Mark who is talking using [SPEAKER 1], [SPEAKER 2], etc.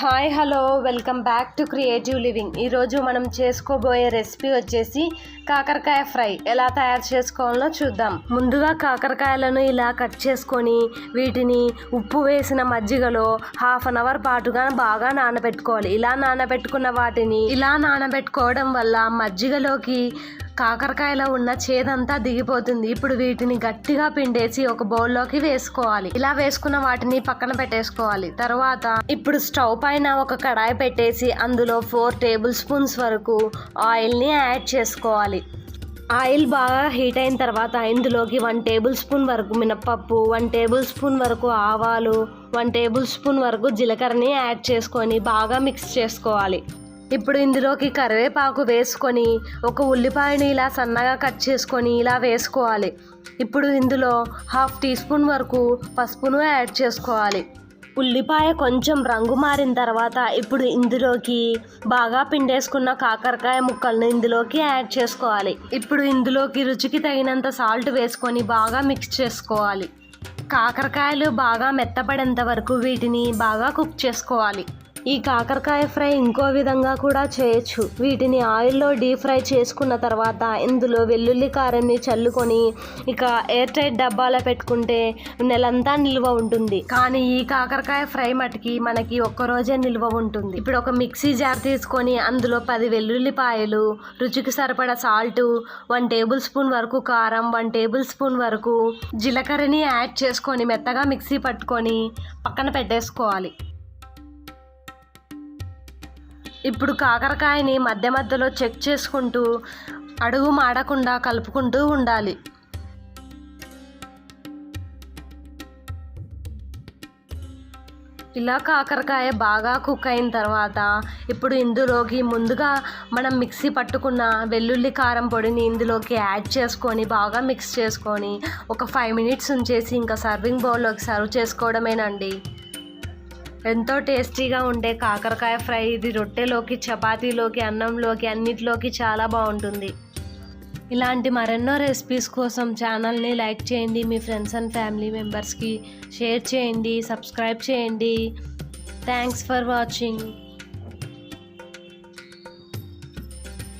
[SPEAKER 1] Hi hello welcome back to creative living. ఈరోజు మనం చేసుకోబోయే రెసిపీ వచ్చేసి కాకరకాయ ఫ్రై. ఎలా తయారు చేసుకోవాలో చూద్దాం. ముందుగా కాకరకాయలను ఇలా కట్ చేసుకొని వీటిని ఉప్పు వేసిన మజ్జిగలో హాఫ్ అన్ అవర్ పాటుగా బాగా నానబెట్టుకోవాలి. ఇలా నానబెట్టుకున్న వాటిని ఇలా నానబెట్టుకోవడం వల్ల మజ్జిగలోకి కాకరకాయలో ఉన్న చేదంతా దిగిపోతుంది. ఇప్పుడు వీటిని గట్టిగా పిండేసి ఒక బౌల్లోకి వేసుకోవాలి. ఇలా వేసుకున్న వాటిని పక్కన పెట్టేసుకోవాలి. తర్వాత ఇప్పుడు స్టవ్ పైన ఒక కడాయి పెట్టేసి అందులో ఫోర్ టేబుల్ స్పూన్స్ వరకు ఆయిల్ని యాడ్ చేసుకోవాలి. ఆయిల్ బాగా హీట్ అయిన తర్వాత ఇందులోకి వన్ టేబుల్ స్పూన్ వరకు మినప్పప్పు వన్ టేబుల్ స్పూన్ వరకు ఆవాలు వన్ టేబుల్ స్పూన్ వరకు జీలకర్రని యాడ్ చేసుకొని బాగా మిక్స్ చేసుకోవాలి. ఇప్పుడు ఇందులోకి కరివేపాకు వేసుకొని ఒక ఉల్లిపాయని ఇలా సన్నగా కట్ చేసుకొని ఇలా వేసుకోవాలి. ఇప్పుడు ఇందులో హాఫ్ టీ స్పూన్ వరకు పసుపును యాడ్ చేసుకోవాలి. ఉల్లిపాయ కొంచెం రంగు మారిన తర్వాత ఇప్పుడు ఇందులోకి బాగా పిండేసుకున్న కాకరకాయ ముక్కలను ఇందులోకి యాడ్ చేసుకోవాలి. ఇప్పుడు ఇందులోకి రుచికి తగినంత సాల్ట్ వేసుకొని బాగా మిక్స్ చేసుకోవాలి. కాకరకాయలు బాగా మెత్తపడేంత వరకు వీటిని బాగా కుక్ చేసుకోవాలి. ఈ కాకరకాయ ఫ్రై ఇంకో విధంగా కూడా చేయొచ్చు. వీటిని ఆయిల్లో డీప్ ఫ్రై చేసుకున్న తర్వాత ఇందులో వెల్లుల్లి కారాన్ని చల్లుకొని ఇక ఎయిర్ టైట్ డబ్బాలో పెట్టుకుంటే నెలంతా నిల్వ ఉంటుంది. కానీ ఈ కాకరకాయ ఫ్రై మటుకి మనకి ఒక్క రోజే నిల్వ ఉంటుంది. ఇప్పుడు ఒక మిక్సీ జార్ తీసుకొని అందులో పది వెల్లుల్లిపాయలు రుచికి సరిపడా సాల్ట్ వన్ టేబుల్ స్పూన్ వరకు కారం వన్ టేబుల్ స్పూన్ వరకు జీలకర్రని యాడ్ చేసుకొని మెత్తగా మిక్సీ పట్టుకొని పక్కన పెట్టేసుకోవాలి. ఇప్పుడు కాకరకాయని మధ్య మధ్యలో చెక్ చేసుకుంటూ అడుగు మాడకుండా కలుపుకుంటూ ఉండాలి. ఇలా కాకరకాయ బాగా కుక్ అయిన తర్వాత ఇప్పుడు ఇందులోకి ముందుగా మనం మిక్సీ పట్టుకున్న వెల్లుల్లి కారం పొడిని ఇందులోకి యాడ్ చేసుకొని బాగా మిక్స్ చేసుకొని ఒక ఫైవ్ మినిట్స్ ఉంచేసి ఇంకా సర్వింగ్ బౌల్లోకి సర్వ్ చేసుకోవడమేనండి. ఎంతో టేస్టీగా ఉండే కాకరకాయ ఫ్రై ఇది రొట్టెలోకి చపాతీలోకి అన్నంలోకి అన్నిటిలోకి చాలా బాగుంటుంది. ఇలాంటి మరెన్నో రెసిపీస్ కోసం ఛానల్ని లైక్ చేయండి మీ ఫ్రెండ్స్ అండ్ ఫ్యామిలీ మెంబర్స్కి షేర్ చేయండి సబ్స్క్రైబ్ చేయండి. Thanks for watching.